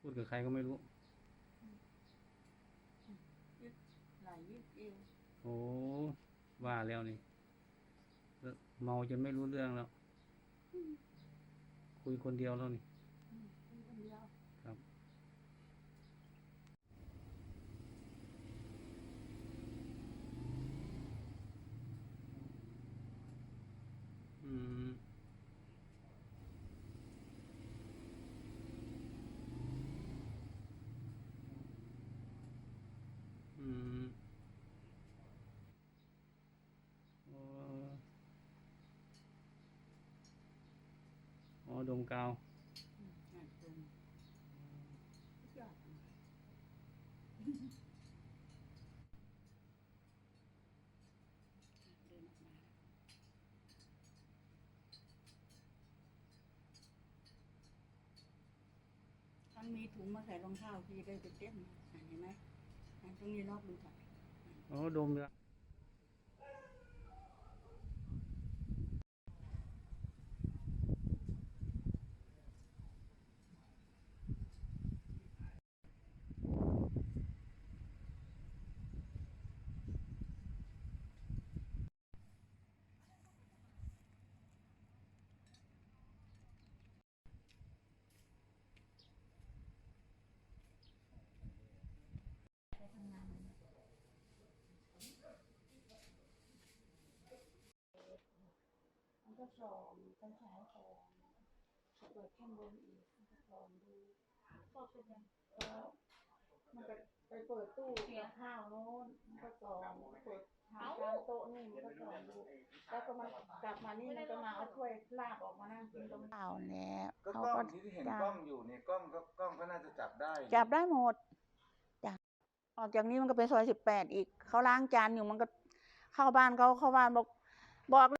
พูดกับใครก็ไม่รู้ ยึดไหลยึดเอวโอ้ว่าแล้วนี่แล้วเมาจนไม่รู้เรื่องแล้ว คุยคนเดียวแล้วนี่ อืมมีคนเดียว ครับ อืม อืมอ๋ออ๋อ ดมกาวมงานเกินสุดยอดเดินออกมาท่านมีถุงมาใส่รองเท้าพี่ได้เต้นนเห็นไหมตรงนี้รอบดูก่อน อ๋อดมเลย มันก็สองต้องใช้สองเปิดข้างบนอีกมันก็สองดูชอบเป็นยังก็มันไปไปเปิดตู้เสียข้าวโน้นมันก็สองเปิดหาจานโต๊ะนี่มันก็สองดูแล้วก็มันกลับมานี่มันก็มาเอาถ้วยลาบออกมานั่งกินตรงข้าวแล้วก็เขากล้ก็องที่เห็นกล้องอยู่เนี่ยกล้องก็กล้องก็น่าจะจับได้จับได้หมดจ้ะออกจากนี้มันก็ไปซอยสิบแปดอีกเขาล้างจานอยู่มันก็เข้าบ้านเขาเข้าบ้านบอกบอก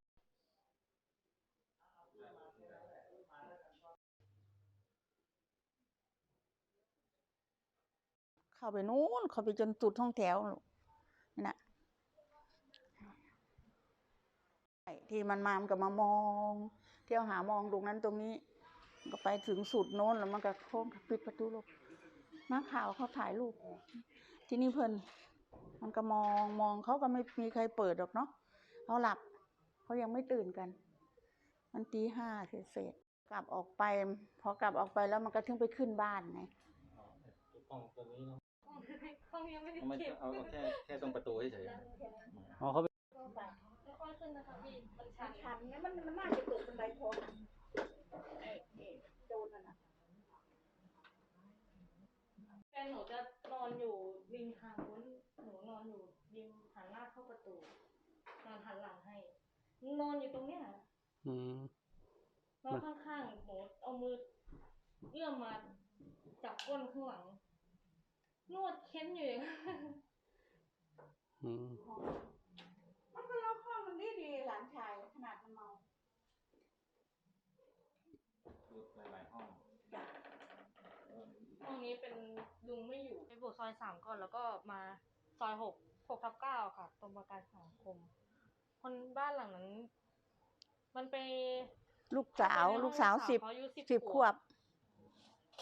เข้าไปนู้นเข้าไปจนจุดห้องแถวนู่นนี่นะที่มันมามันก็มามอง เที่ยวหามองตรงนั้นตรงนี้ ก็ไปถึงสุดโน้นแล้วมันก็โค้งปิดประตูลงนักข่าวเขาถ่ายรูปที่นี่เพิ่นมันก็มองมองเขาก็ไม่มีใครเปิดหรอกเนาะเขาหลับเขายังไม่ตื่นกัน มันตีห้าเศษๆกลับออกไป พอกลับออกไปแล้วมันก็ถึงไปขึ้นบ้านไง ห้องยังไม่ได้เอามาเก็บเอาเอาแค่แค่ตรงประตูเฉยๆอ๋อเขาไปค่อยๆขึ้นนะคะพี่ มันชันชันเนี่ยมันมันน่าจะตกเป็นใบทองโจรน่ะนะแฟนหนูจะนอนอยู่ริมทางนู้นหนูนอนอยู่ริมหันหน้าเข้าประตูนอนหันหลังให้ นอนอยู่ตรงเนี้ยอืมนอนข้างๆหนูเอามือเอื้อมมาจับก้นข้างหลัง นวดเค้นอยู่อย่างนั้นอืมมันก็ล็อกห้องมันดีดีหลานชายขนาดมันเมาดูหลายๆห้องห้องนี้เป็นลุงไม่อยู่ ไปบวกซอยสามก่อนแล้วก็มาซอยหกหกทับเก้าค่ะตรงประกันสังคม คนบ้านหลังนั้น มันไปลูกสาวไปในห้องลูกสาวสิบเขาอายุสิบสิบขขววบบ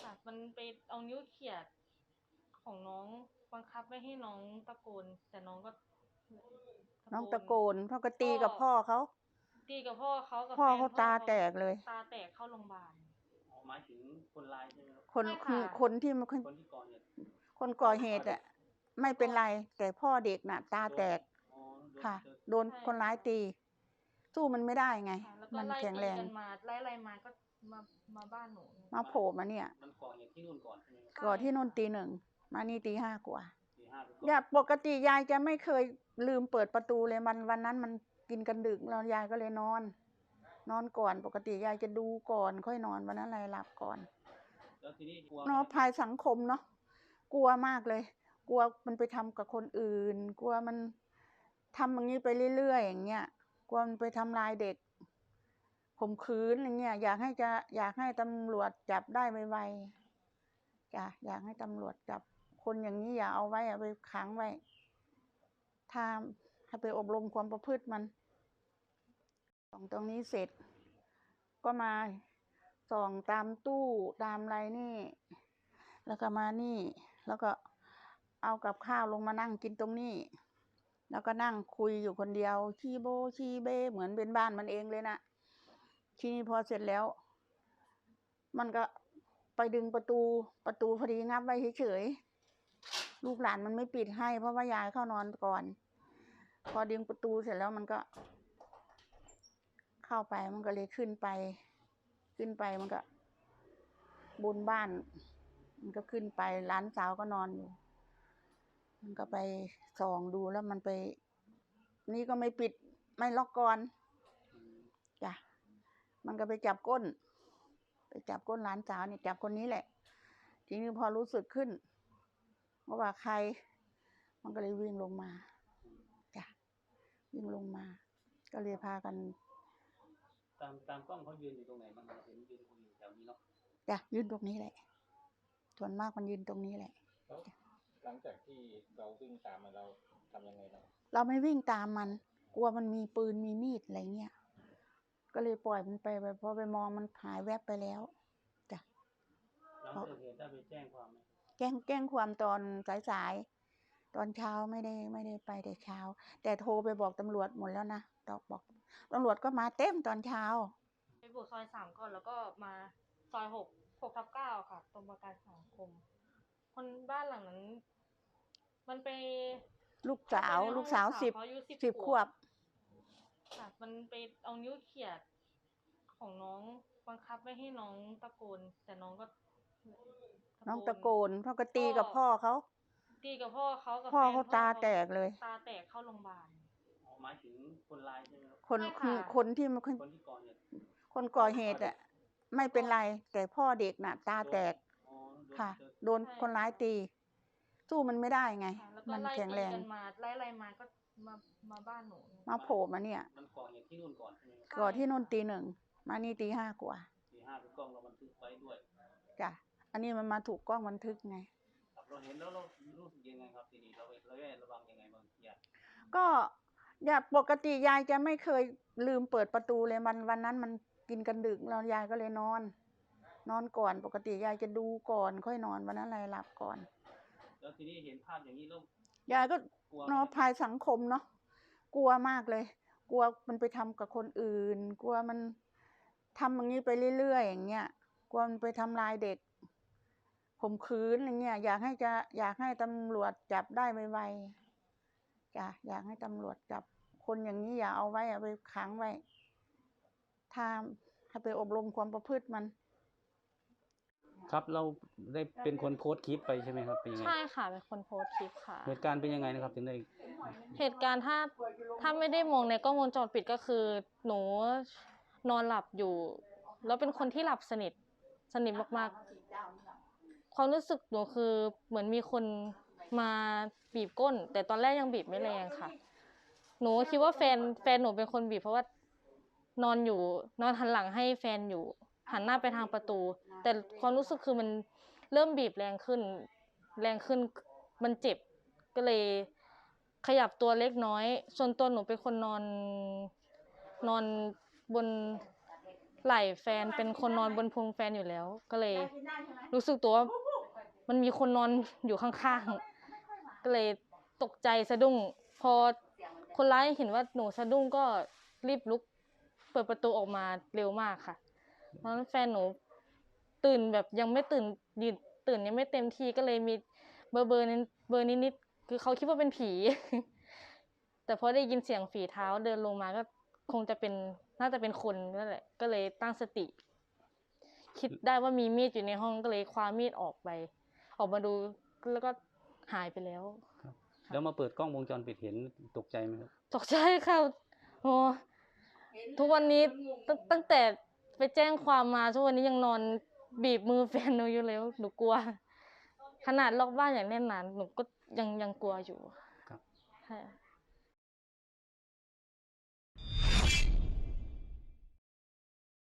ค่ะมันไปเอานิ้วเขี่ย ของน้องบังคับไม่ให้น้องตะโกน แต่น้องก็น้องตะโกนเขาก็ตีกับพ่อเขาตีกับพ่อเขากับพ่อแฟนเขาตาแตกเลย ตาแตกเข้าโรงพยาบาลอ๋อหมายถึงคนร้ายใช่ไหมครับคนใช่ค่ะคือคนที่มันคนคนที่ก่อเหตุคนก่อเหตุอะไม่เป็นไร แต่พ่อเด็กน่ะ ตาแตกอ๋อโดนค่ะโดนโดนคนร้ายตี สู้มันไม่ได้ไงค่ะแล้วก็มันไล่แข็งตีแรงกันมาไล่ไล่มาก็มามาบ้านหนูมาโผล่มาเนี่ย มันก่อเหตุที่นู่นก่อนใช่ไหมครับก่อนที่นู่นตีหนึ่ง มานี่ตีห้ากว่าตีห้าไปก่อนอย่าปกติยายจะไม่เคยลืมเปิดประตูเลยมันวันนั้นมันกินกันดึกแล้วยายก็เลยนอน นอนก่อนปกติยายจะดูก่อนค่อยนอนวันนั้นอะไรหลับก่อนแล้วทีนี้กลัวไหมเนาะภัยสังคมเนาะกลัวมากเลย กลัวมันไปทำกับคนอื่น กลัวมันทำอย่างนี้ไปเรื่อยๆอย่างเงี้ยกลัวมันไปทำลายเด็กข่มขืนอย่างเงี้ยอยากให้จะอยากให้ตำรวจจับได้ไวๆจ้ะอยากให้ตำรวจจับ คนอย่างนี้อย่าเอาไว้เอาไปขังไว้ถ้าให้ไปอบรมความประพฤติมันส่องตรงนี้เสร็จ ก็มาส่องตามตู้ตามอะไรนี่ แล้วก็มานี่ แล้วก็เอากับข้าวลงมานั่งกินตรงนี้ แล้วก็นั่งคุยอยู่คนเดียวชีโบชีเบเหมือนเป็นบ้านมันเองเลยนะทีนี้พอเสร็จแล้ว มันก็ไปดึงประตูประตูพอดีงับไว้เฉย ลูกหลานมันไม่ปิดให้ เพราะว่ายายเข้านอนก่อน พอดึงประตูเสร็จแล้วมันก็ เข้าไปมันก็เลยขึ้นไป ขึ้นไปมันก็บนบ้าน มันก็ขึ้นไปร้านสาวก็นอนอยู่ มันก็ไปส่องดูแล้วมันไป นี่ก็ไม่ปิดไม่ล็อกก่อนจ้ะมันก็ไปจับก้น ไปจับก้นร้านสาวเนี่ยจับคนนี้แหละ ทีนี้พอรู้สึกขึ้น ว่าว่าใคร มันก็เลยวิ่งลงมาจ้ะวิ่งลงมา ก็เลยพากัน ตามตามกล้องเขายืนอยู่ตรงไหนบ้างเราเห็นยืนคุยอยู่แถวนี้เนาะจ้ะยืนตรงนี้แหละส่วนมากมันยืนตรงนี้แหละ แล้วหลังจากที่เราวิ่งตามมาเราทำยังไงเราเราไม่วิ่งตามมัน กลัวมันมีปืนมีมีดอะไรเงี้ย ก็เลยปล่อยมันไปไปพอไปมองมันหายแวบไปแล้วจ้ะหลังเกิดเหตุได้ไปแจ้งความไหม แจ้งแจ้งความตอนสายๆตอนเช้าไม่ได้ไม่ได้ไปแต่เช้า แต่โทรไปบอกตำรวจหมดแล้วนะตอกบอกตำรวจก็มาเต็มตอนเช้า ไปบุกซอยสามก่อนแล้วก็มาซอยหกหกทับเก้าค่ะตรงประกันสังคม คนบ้านหลังนั้น มันไปลูกสาวเข้ไปในห้องลูกสาวสิบเขาอายุสิบขวบค่ะมันไปเอานิ้วเขี่ยของน้องบังคับไม่ให้น้องตะโกน แต่น้องก็ น้องตะโกนพ่อก็ตีกับพ่อเขา ตีกับพ่อเขากับพ่อแฟนเขาตาแตกเลย ตาแตกเข้าโรงพยาบาล อ๋อหมายถึงคนร้ายใช่ไหมครับ คนใช่คนค่ะ คนที่มันคนคนที่ก่อเหตุคนก่อเหตุอะ ไม่เป็นไร แต่พ่อเด็กน่ะ ตาแตกอ๋อโดนค่ะ เจอโดนคนร้ายตี สู้มันไม่ได้ไง ค่ะแล้วก็มันไล่แข็งตีแรงกันมาไล่ไล่มาก็มามาบ้านหนู มาโผล่มาเนี่ยมันก่อเหตุที่นู่นก่อนใช่ไหมครับก่อนที่นู่นตีหนึ่ง มานี่ตีห้ากว่าสี่ห้าเป็นกล้องเราบันทึกไว้ด้วย จ้ะ อันนี้มันมาถูกกล้องบันทึกไง ครับเราเห็นแล้วเรารู้สึกยังไงครับทีนี้เราเราแวดระวังยังไงบ้างอยากก็อย่าปกติยายจะไม่เคยลืมเปิดประตูเลยวันวันนั้นมันกินกันดึกเรายายก็เลยนอน นอนก่อนปกติยายจะดูก่อนค่อยนอนวันนั้นอะไรหลับก่อน แล้วทีนี้เห็นภาพอย่างนี้แล้วยายก็กลัวไหมเนาะภายสังคมเนาะกลัวมากเลย กลัวมันไปทำกับคนอื่น กลัวมันทำอย่างนี้ไปเรื่อยๆอย่างเงี้ยกลัวมันไปทำลายเด็ก ข่มขืนอย่างเงี้ยอยากให้จะอยากให้ตำรวจจับได้ไวๆจ้ะอยากให้ตำรวจจับคนอย่างนี้อย่าเอาไว้เอาไปขังไว้ถ้าให้ไปอบรมความประพฤติมัน ครับเราได้เป็นคนโพสต์คลิปไปใช่ไหมครับเป็นยังไงใช่ค่ะเป็นคนโพสต์คลิปค่ะ เหตุการณ์เป็นยังไงนะครับถึงได้เหตุการณ์ถ้าถ้าไม่ได้มองในกล้องวงจรปิดก็คือ หนูนอนหลับอยู่ แล้วเป็นคนที่หลับสนิทสนิทมากๆ ความรู้สึกหนูคือเหมือนมีคนมาบีบก้น แต่ตอนแรกยังบีบไม่แรงค่ะ หนูคิดว่าแฟนแฟนหนูเป็นคนบีบเพราะว่านอนอยู่ นอนหันหลังให้แฟนอยู่ หันหน้าไปทางประตู แต่ความรู้สึกคือมันเริ่มบีบแรงขึ้น แรงขึ้นมันเจ็บก็เลยขยับตัวเล็กน้อย ส่วนตัวหนูเป็นคนนอนนอนบนไหล่แฟนเป็นคนนอนบนพุงแฟนอยู่แล้ว ก็เลยรู้สึกตัวว่า มันมีคนนอนอยู่ข้างๆ ก็เลยตกใจสะดุ้ง พอคนร้ายเห็นว่าหนูสะดุ้งก็รีบลุก เปิดประตูออกมาเร็วมากค่ะ เพราะฉะนั้นแฟนหนูตื่นแบบยังไม่ตื่นยืนตื่นยังไม่เต็มที่ก็เลยมีเบอร์เบอร์นิดเบอร์นิดๆคือเขาคิดว่าเป็นผี แต่พอได้ยินเสียงฝีเท้าเดินลงมาก็คงจะเป็นน่าจะเป็นคนนั่นแหละ ก็เลยตั้งสติ คิดได้ว่ามีมีดอยู่ในห้องก็เลยคว้ามีดออกไป ออกมาดูแล้วก็หายไปแล้ว แล้วมาเปิดกล้องวงจรปิดเห็นตกใจไหมครับตกใจค่ะโอ้ทุกวันนี้ตั้งตั้งแต่ไปแจ้งความมาทุกวันนี้ยังนอนบีบมือแฟนหนูอยู่เลยหนูกลัว ขนาดล็อกบ้านอย่างแน่นหนาหนูก็ยังยังกลัวอยู่ครับใช่